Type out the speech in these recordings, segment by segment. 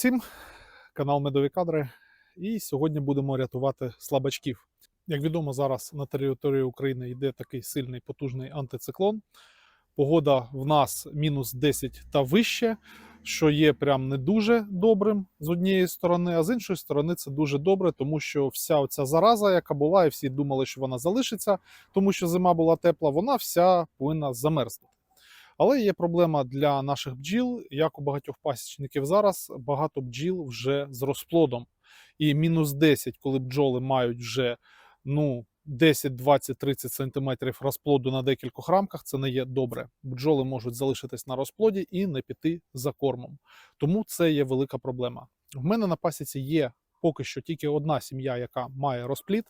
Всім! Канал Медові Кадри. І сьогодні будемо рятувати слабачків. Як відомо, зараз на території України йде такий сильний потужний антициклон. Погода в нас мінус 10 та вище, що є прям не дуже добрим з однієї сторони, а з іншої сторони це дуже добре, тому що вся оця зараза, яка була, і всі думали, що вона залишиться, тому що зима була тепла, вона вся повинна замерзнути. Але є проблема для наших бджіл, як у багатьох пасічників зараз, багато бджіл вже з розплодом. І мінус 10, коли бджоли мають вже ну, 10, 20, 30 сантиметрів розплоду на декількох рамках, це не є добре. Бджоли можуть залишитись на розплоді і не піти за кормом. Тому це є велика проблема. В мене на пасіці є поки що тільки одна сім'я, яка має розплід.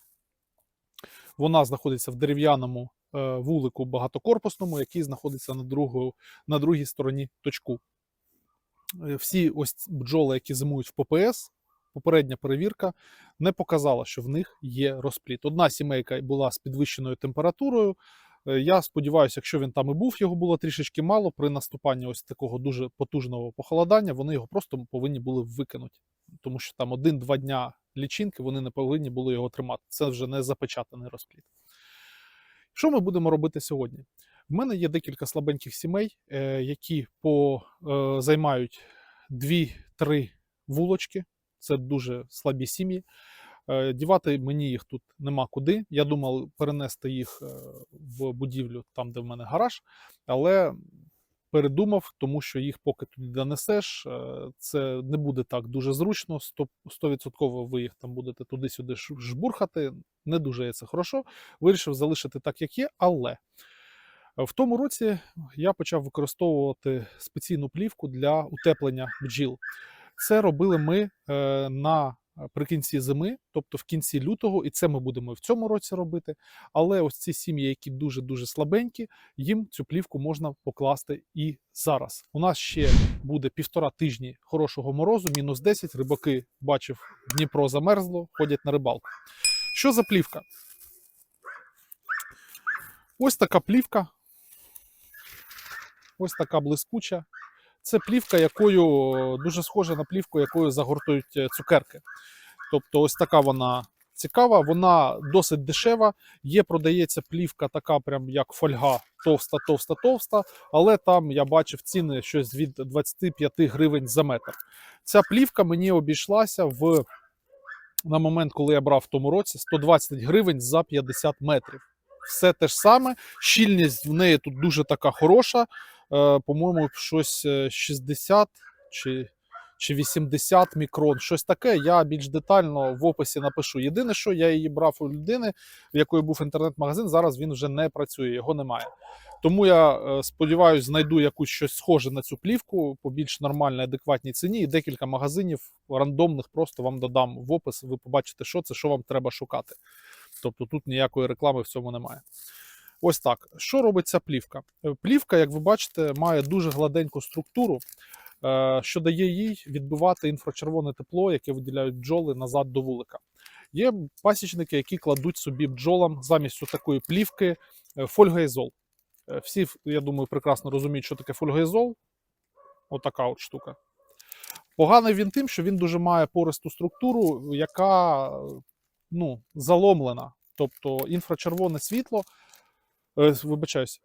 Вона знаходиться в дерев'яному е, вулику багатокорпусному, який знаходиться на, другу, на другій стороні точку. Е, Всі ось бджоли, які зимують в ППС, попередня перевірка не показала, що в них є розпліт. Одна сімейка була з підвищеною температурою. Е, Я сподіваюся, якщо він там і був, його було трішечки мало. При наступанні ось такого дуже потужного похолодання, вони його просто повинні були викинути, тому що там один-два дня лічинки вони не повинні були його тримати. Це вже не запечатаний розплід. Що ми будемо робити сьогодні? В мене є декілька слабеньких сімей, е, які по, е, займають 2-3 вулочки. Це дуже слабі сім'ї. Е, Дівати мені їх тут нема куди. Я думав перенести їх е, в будівлю, там, де в мене гараж, але передумав, тому що їх поки туди донесеш, е, це не буде так дуже зручно. 100%, 100% ви їх там будете туди-сюди жбурхати. Не дуже є це хорошо. Вирішив залишити так, як є, але. В тому році я почав використовувати спеційну плівку для утеплення бджіл. Це робили ми е, на прикінці зими, тобто в кінці лютого, і це ми будемо в цьому році робити. Але ось ці сім'ї, які дуже дуже слабенькі, їм цю плівку можна покласти і зараз. У нас ще буде півтора тижні хорошого морозу, мінус 10. Рибаки бачив, Дніпро замерзло, ходять на рибалку. Що за плівка? Ось така плівка. Ось така блискуча. Це плівка, якою дуже схожа на плівку, якою загортують е, цукерки. Тобто, ось така вона цікава, вона досить дешева. Є, продається плівка, така, прям як фольга, товста, товста, товста. Але там я бачив ціни щось від 25 гривень за метр. Ця плівка мені обійшлася в на момент, коли я брав в тому році, 120 гривень за 50 метрів. Все те ж саме. Щільність в неї тут дуже така хороша. Е, по-моєму, щось е, 60 чи, чи 80 мікрон. Щось таке. Я більш детально в описі напишу. Єдине, що я її брав у людини, в якої був інтернет-магазин. Зараз він вже не працює, його немає. Тому я е, сподіваюся, знайду якусь щось схоже на цю плівку по більш нормальній, адекватній ціні. І декілька магазинів рандомних просто вам додам в опис. Ви побачите, що це, що вам треба шукати. Тобто тут ніякої реклами в цьому немає. Ось так. Що робить ця плівка? Е, Плівка, як ви бачите, має дуже гладеньку структуру, е, що дає їй відбивати інфрачервоне тепло, яке виділяють бджоли назад до вулика. Є пасічники, які кладуть собі бджолам замість такої плівки е, фольгоізол. Е, Всі, я думаю, прекрасно розуміють, що таке фольгоізол. Отака от штука. Поганий він тим, що він дуже має пористу структуру, яка ну, заломлена. Тобто інфрачервоне світло, е, вибачаюсь,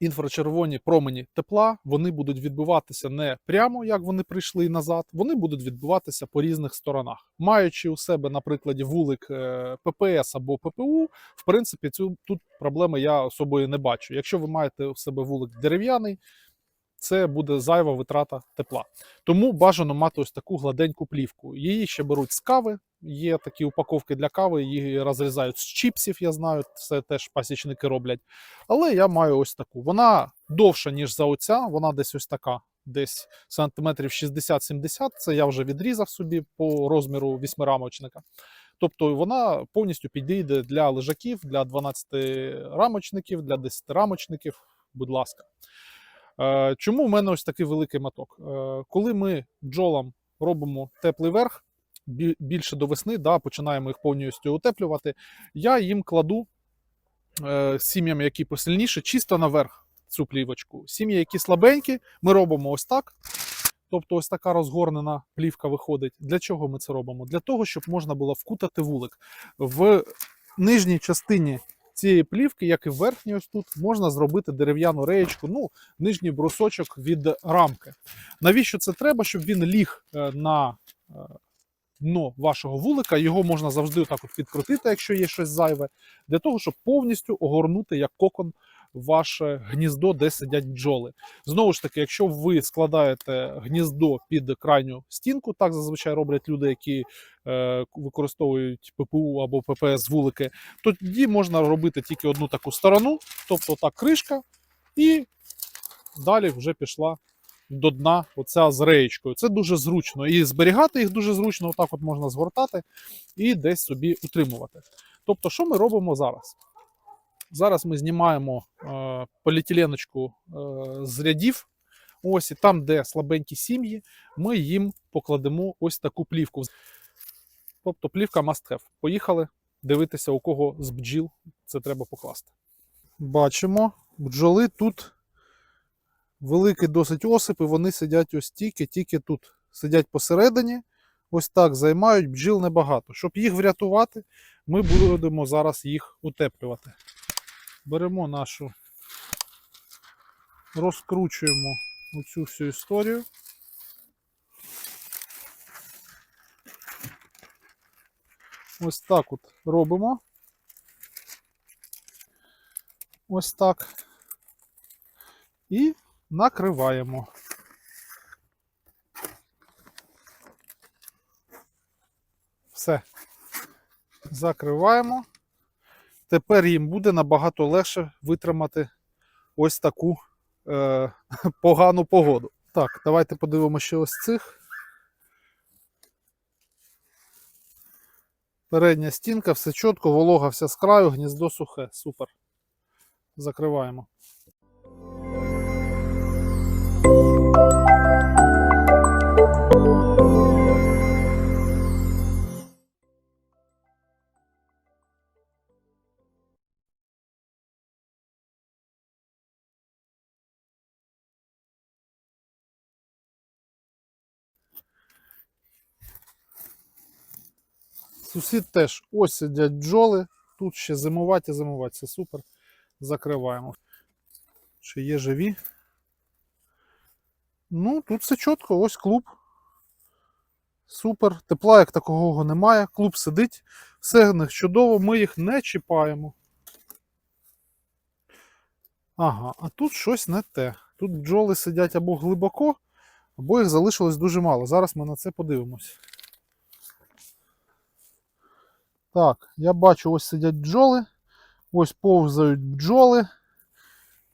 інфрачервоні промені тепла, вони будуть відбиватися не прямо, як вони прийшли назад, вони будуть відбиватися по різних сторонах. Маючи у себе, наприклад, вулик е, ППС або ППУ, в принципі, цю тут проблеми я особою не бачу. Якщо ви маєте у себе вулик дерев'яний, це буде зайва витрата тепла. Тому бажано мати ось таку гладеньку плівку. Її ще беруть з кави. Є такі упаковки для кави, її розрізають з чіпсів, я знаю, це теж пасічники роблять. Але я маю ось таку. Вона довша, ніж за оця, вона десь ось така, десь сантиметрів 60-70. Це я вже відрізав собі по розміру вісьмирамочника. Тобто вона повністю підійде для лежаків, для 12 рамочників, для 10 рамочників, будь ласка. Е, Чому в мене ось такий великий моток? Е, Коли ми бджолам робимо теплий верх, більше до весни, да, починаємо їх повністю утеплювати, я їм кладу е, сім'ям, які посильніше, чисто наверх цю плівочку. Сім'ї, які слабенькі, ми робимо ось так. Тобто ось така розгорнена плівка виходить. Для чого ми це робимо? Для того, щоб можна було вкутати вулик. В нижній частині цієї плівки, як і верхній, ось тут, можна зробити дерев'яну реєчку, ну, нижній брусочок від рамки. Навіщо це треба? Щоб він ліг е, на е, дно вашого вулика. Його можна завжди отак от підкрутити, якщо є щось зайве, для того, щоб повністю огорнути як кокон ваше гніздо, де сидять бджоли. Знову ж таки, якщо ви складаєте гніздо під крайню стінку, так зазвичай роблять люди, які е, використовують ППУ або ППС вулики, тоді можна робити тільки одну таку сторону, тобто так кришка, і далі вже пішла до дна оця з реєчкою. Це дуже зручно. І зберігати їх дуже зручно, отак от можна згортати і десь собі утримувати. Тобто, що ми робимо зараз? Зараз ми знімаємо е, поліетиленочку е, з рядів. Ось і там, де слабенькі сім'ї, ми їм покладемо ось таку плівку. Тобто плівка must have. Поїхали дивитися, у кого з бджіл це треба покласти. Бачимо, бджоли тут великий досить осип, і вони сидять ось тільки-тільки тут. Сидять посередині, ось так займають бджіл небагато. Щоб їх врятувати, ми будемо зараз їх утеплювати. Беремо нашу, розкручуємо оцю всю історію. Ось так от робимо. Ось так. І накриваємо. Все. Закриваємо. Тепер їм буде набагато легше витримати ось таку е, погану погоду. Так, давайте подивимося ще ось цих. Передня стінка, все чітко, волога вся з краю, гніздо сухе. Супер. Закриваємо. Сусід теж ось сидять бджоли. Тут ще зимувати, зимувати. Це супер. Закриваємо. Чи є живі? Ну, тут все чітко, ось клуб. Супер. Тепла як такого немає. Клуб сидить. Все них чудово, ми їх не чіпаємо. Ага, а тут щось не те. Тут бджоли сидять або глибоко, або їх залишилось дуже мало. Зараз ми на це подивимось. Так, я бачу, ось сидять бджоли, ось повзають бджоли.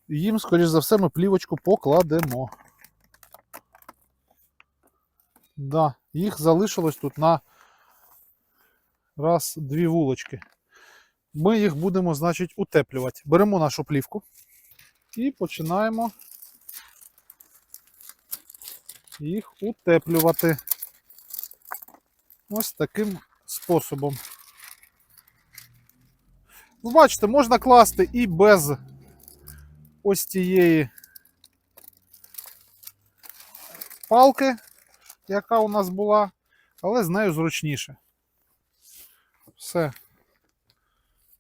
Їм, скоріш за все, ми плівочку покладемо. Да, їх залишилось тут на раз, дві вулочки. Ми їх будемо, значить, утеплювати. Беремо нашу плівку і починаємо їх утеплювати. Ось таким способом. Ви бачите, можна класти і без ось цієї палки, яка у нас була, але з нею зручніше. Все.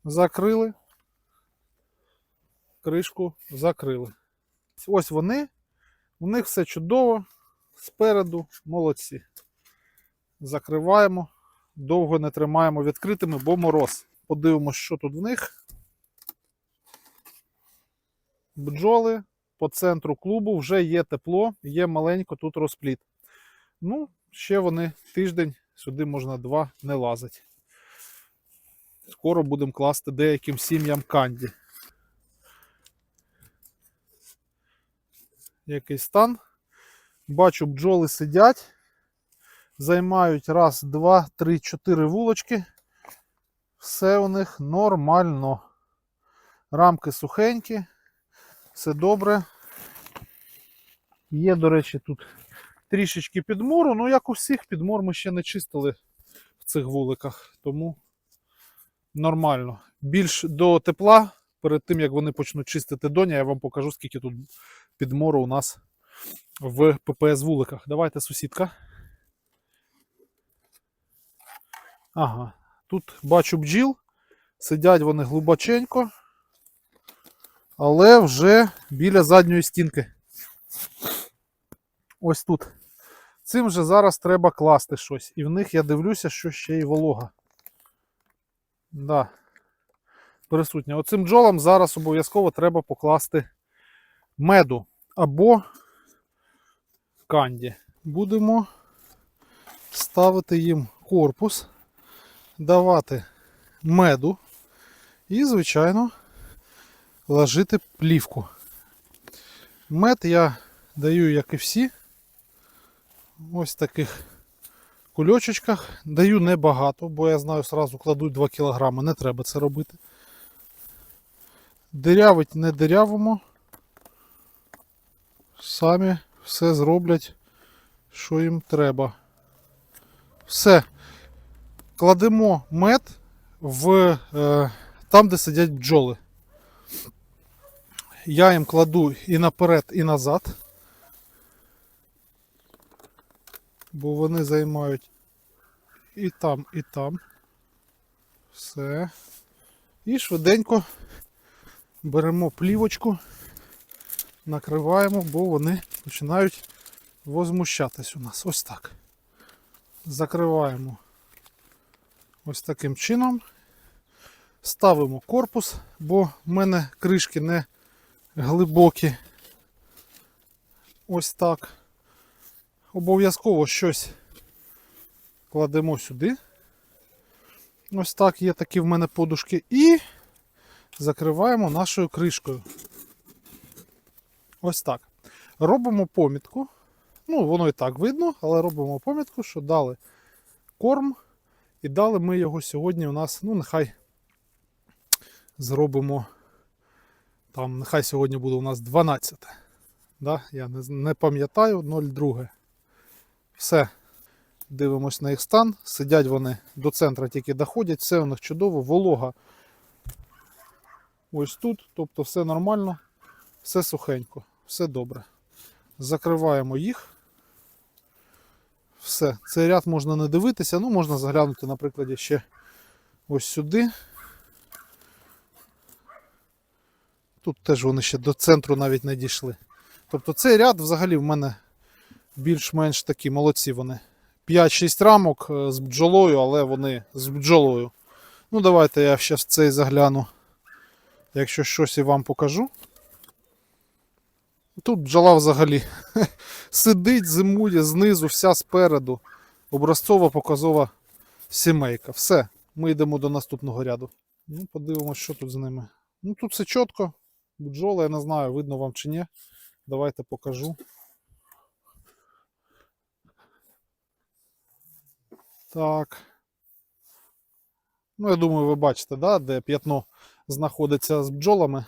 Закрили. Кришку закрили. Ось вони. У них все чудово. Спереду молодці. Закриваємо. Довго не тримаємо відкритими, бо мороз. Подивимось, що тут в них. Бджоли по центру клубу вже є тепло, є маленько тут розпліт. Ну, ще вони тиждень, сюди можна два не лазить. Скоро будемо класти деяким сім'ям канді. Який стан. Бачу, бджоли сидять, займають раз, два, три, чотири вулочки. Все у них нормально. Рамки сухенькі, все добре. Є, до речі, тут трішечки підмору, ну як у всіх, підмор ми ще не чистили в цих вуликах, тому нормально. Більш до тепла, перед тим як вони почнуть чистити доня, я вам покажу, скільки тут підмору у нас в ППС вуликах. Давайте, сусідка. Ага. Тут бачу бджіл. Сидять вони глибоченько, але вже біля задньої стінки. Ось тут. Цим же зараз треба класти щось. І в них я дивлюся, що ще й волога. Да. Присутня. Оцим бджолам зараз обов'язково треба покласти меду або канді. Будемо ставити їм корпус, давати меду і, звичайно, ложити плівку. Мед я даю, як і всі, ось в таких кульочечках. Даю небагато, бо я знаю, сразу кладуть 2 кг, не треба це робити. Дирявить не дирявимо. Самі все зроблять, що їм треба. Все. Кладемо мед в е, там, де сидять бджоли. Я їм кладу і наперед, і назад. Бо вони займають і там, і там. Все. І швиденько беремо плівочку, накриваємо, бо вони починають возмущатись у нас. Ось так. Закриваємо ось таким чином. Ставимо корпус, бо в мене кришки не глибокі. Ось так. Обов'язково щось кладемо сюди. Ось так, є такі в мене подушки. І закриваємо нашою кришкою. Ось так. Робимо помітку. Ну, воно і так видно, але робимо помітку, що дали корм. І дали ми його сьогодні у нас, ну, нехай зробимо. Там, нехай сьогодні буде у нас 12. Да? Я не, не пам'ятаю 02. Все. Дивимось на їх стан. Сидять вони до центра тільки доходять, все у них чудово, волога. Ось тут, тобто все нормально, все сухенько, все добре. Закриваємо їх. Все, цей ряд можна не дивитися, ну можна заглянути, наприклад, ще ось сюди. Тут теж вони ще до центру навіть не дійшли. Тобто цей ряд взагалі в мене більш-менш такі молодці вони. 5-6 рамок е, з бджолою, але вони з бджолою. Ну, давайте я ще в цей загляну. Якщо щось і вам покажу. Тут бджола взагалі сидить, зимує знизу, вся спереду. Образцова показова сімейка. Все, ми йдемо до наступного ряду. Ну, подивимось, що тут з ними. Ну, тут все чітко. Бджоли, я не знаю, видно вам чи ні. Давайте покажу. Так. Ну, я думаю, ви бачите, да, де п'ятно знаходиться з бджолами.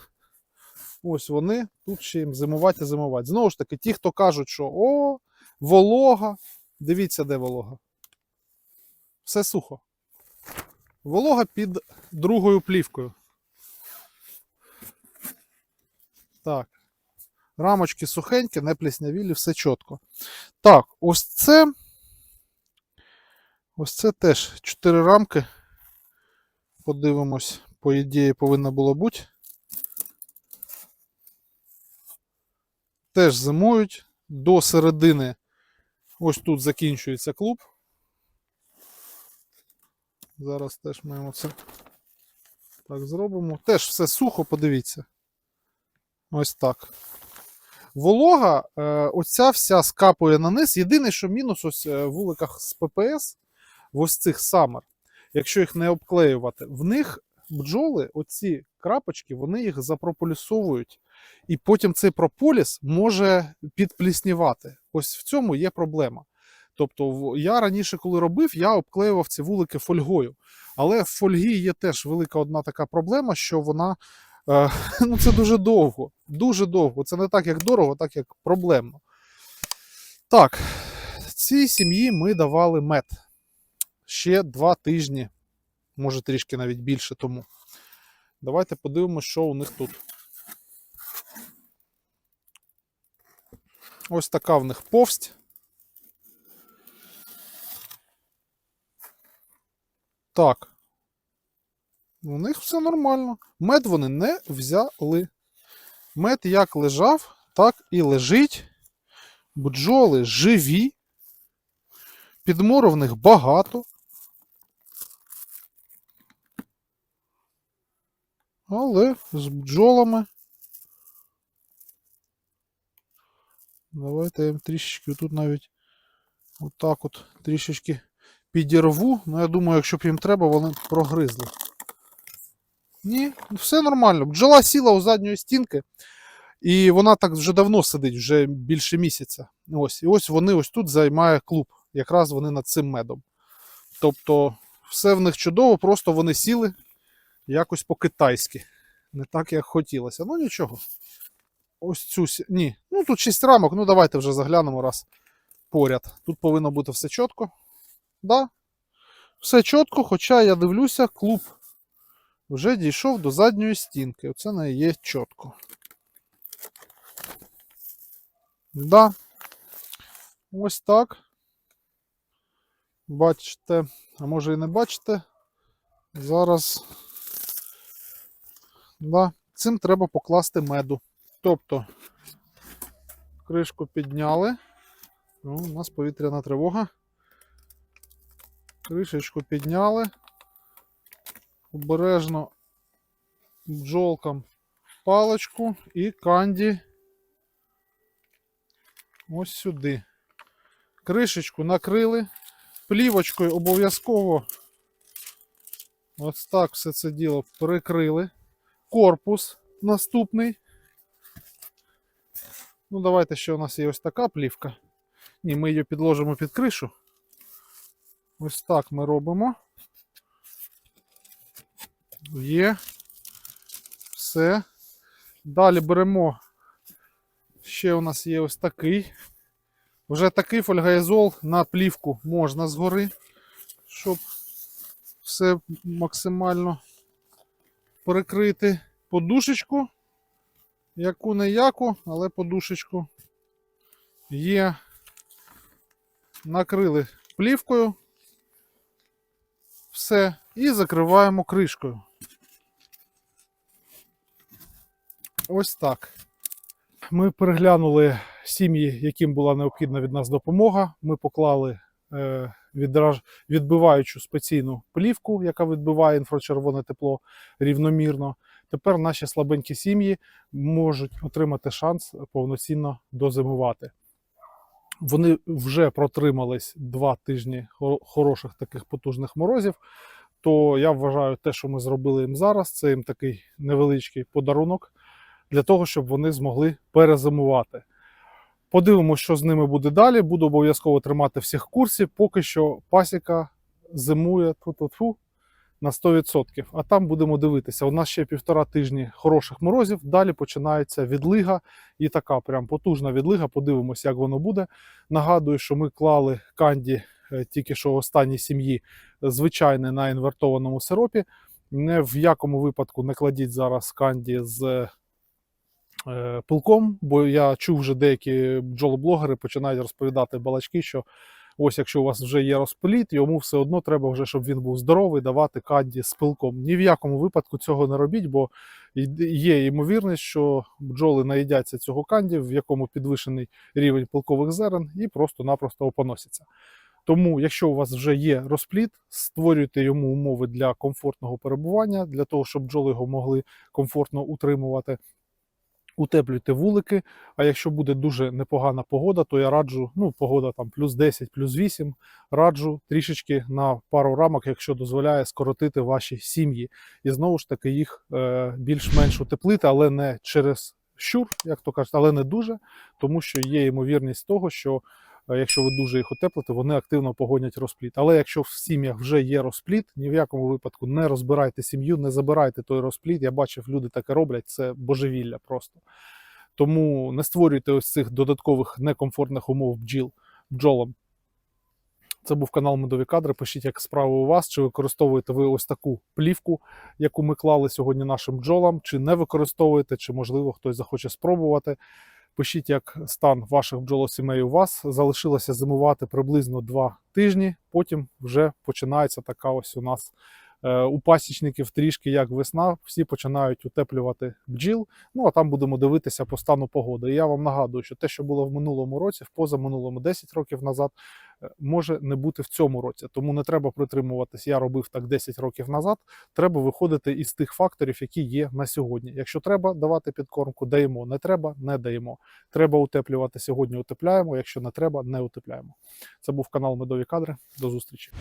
Ось вони, тут ще їм зимувати і зимувати. Знову ж таки, ті, хто кажуть, що о, волога. Дивіться, де волога. Все сухо. Волога під другою плівкою. Так. Рамочки сухенькі, не пліснявілі, все чітко. Так, ось це. Ось це теж 4 рамки. Подивимось, по ідеї повинно було бути. Теж зимують. До середини ось тут закінчується клуб. Зараз теж маємо це так зробимо. Теж все сухо, подивіться. Ось так. Волога, е, оця вся скапує на низ. Єдине, що мінус ось е, в вуликах з ППС, в ось цих самер, якщо їх не обклеювати, в них бджоли, оці крапочки, вони їх запрополісовують. І потім цей прополіс може підпліснівати. Ось в цьому є проблема. Тобто, я раніше, коли робив, я обклеював ці вулики фольгою. Але в фольгі є теж велика одна така проблема, що вона е, ну це дуже довго. Дуже довго. Це не так, як дорого, так як проблемно. Так, цій сім'ї ми давали мед ще два тижні, може трішки навіть більше тому. Давайте подивимося, що у них тут. Ось така в них повсть. Так. У них все нормально. Мед вони не взяли. Мед як лежав, так і лежить. Бджоли живі. Підмору в них багато. Але з бджолами. Давайте я їм трішечки тут навіть отак от трішечки підірву. Ну, я думаю, якщо б їм треба, вони прогризли. Ні, все нормально. Бджола сіла у задньої стінки, і вона так вже давно сидить, вже більше місяця. Ось, і ось вони ось тут займає клуб. Якраз вони над цим медом. Тобто, все в них чудово, просто вони сіли якось по-китайськи. Не так, як хотілося. Ну нічого. Ось цю. Ні. Ну тут 6 рамок, ну давайте вже заглянемо раз поряд. Тут повинно бути все чітко. Да. Все чітко, хоча я дивлюся, клуб вже дійшов до задньої стінки. Оце не є чітко. Да. Ось так. Бачите, а може і не бачите. Зараз. Да. Цим треба покласти меду. Тобто, кришку підняли. Ну, у нас повітряна тривога. Кришечку підняли. Обережно бджолкам паличку і канді ось сюди. Кришечку накрили. Плівочкою обов'язково ось так все це діло прикрили. Корпус наступний. Ну, давайте ще у нас є ось така плівка. Ні, ми її підложимо під кришу. Ось так ми робимо. Є. Все. Далі беремо. Ще у нас є ось такий. Вже такий фольгаізол на плівку можна згори, щоб все максимально перекрити подушечку. Яку не яку, але подушечку є. Накрили плівкою. Все. І закриваємо кришкою. Ось так. Ми переглянули сім'ї, яким була необхідна від нас допомога. Ми поклали е, відраж... відбиваючу спеційну плівку, яка відбиває інфрачервоне тепло рівномірно. Тепер наші слабенькі сім'ї можуть отримати шанс повноцінно дозимувати. Вони вже протримались два тижні хороших таких потужних морозів. То я вважаю, те, що ми зробили їм зараз, це їм такий невеличкий подарунок для того, щоб вони змогли перезимувати. Подивимося, що з ними буде далі. Буду обов'язково тримати всіх в курсі. Поки що пасіка зимує тьфу-тьфу-тьфу на 100%. А там будемо дивитися. У нас ще півтора тижні хороших морозів. Далі починається відлига і така прям потужна відлига. Подивимося, як воно буде. Нагадую, що ми клали канді е, тільки що останній сім'ї звичайне на інвертованому сиропі. Не в якому випадку не кладіть зараз канді з е, пилком, бо я чув вже деякі бджолоблогери починають розповідати балачки, що ось якщо у вас вже є розпліт, йому все одно треба вже, щоб він був здоровий, давати канді з пилком. Ні в якому випадку цього не робіть, бо є ймовірність, що бджоли наїдяться цього канді, в якому підвищений рівень пилкових зерен, і просто-напросто опоносяться. Тому, якщо у вас вже є розпліт, створюйте йому умови для комфортного перебування, для того, щоб бджоли його могли комфортно утримувати. Утеплюйте вулики. А якщо буде дуже непогана погода, то я раджу, ну, погода там плюс 10, плюс 8, раджу трішечки на пару рамок, якщо дозволяє скоротити ваші сім'ї. І знову ж таки їх е, більш-менш утеплити, але не через щур, як то кажуть, але не дуже, тому що є ймовірність того, що якщо ви дуже їх утеплите, вони активно погонять розпліт. Але якщо в сім'ях вже є розпліт, ні в якому випадку не розбирайте сім'ю, не забирайте той розпліт. Я бачив, люди таке роблять, це божевілля просто. Тому не створюйте ось цих додаткових некомфортних умов бджіл бджолам. Це був канал Медові кадри. Пишіть, як справи у вас, чи використовуєте ви ось таку плівку, яку ми клали сьогодні нашим бджолам, чи не використовуєте, чи можливо хтось захоче спробувати. Пишіть, як стан ваших бджолосімей у вас. Залишилося зимувати приблизно 2 тижні. Потім вже починається така ось у нас у пасічників трішки як весна. Всі починають утеплювати бджіл. Ну а там будемо дивитися по стану погоди. І я вам нагадую, що те, що було в минулому році, в позаминулому 10 років назад, е, може не бути в цьому році. Тому не треба притримуватись. Я робив так 10 років назад. Треба виходити із тих факторів, які є на сьогодні. Якщо треба давати підкормку, даємо. Не треба, не даємо. Треба утеплювати сьогодні. Утепляємо. Якщо не треба, не утепляємо. Це був канал Медові кадри. До зустрічі.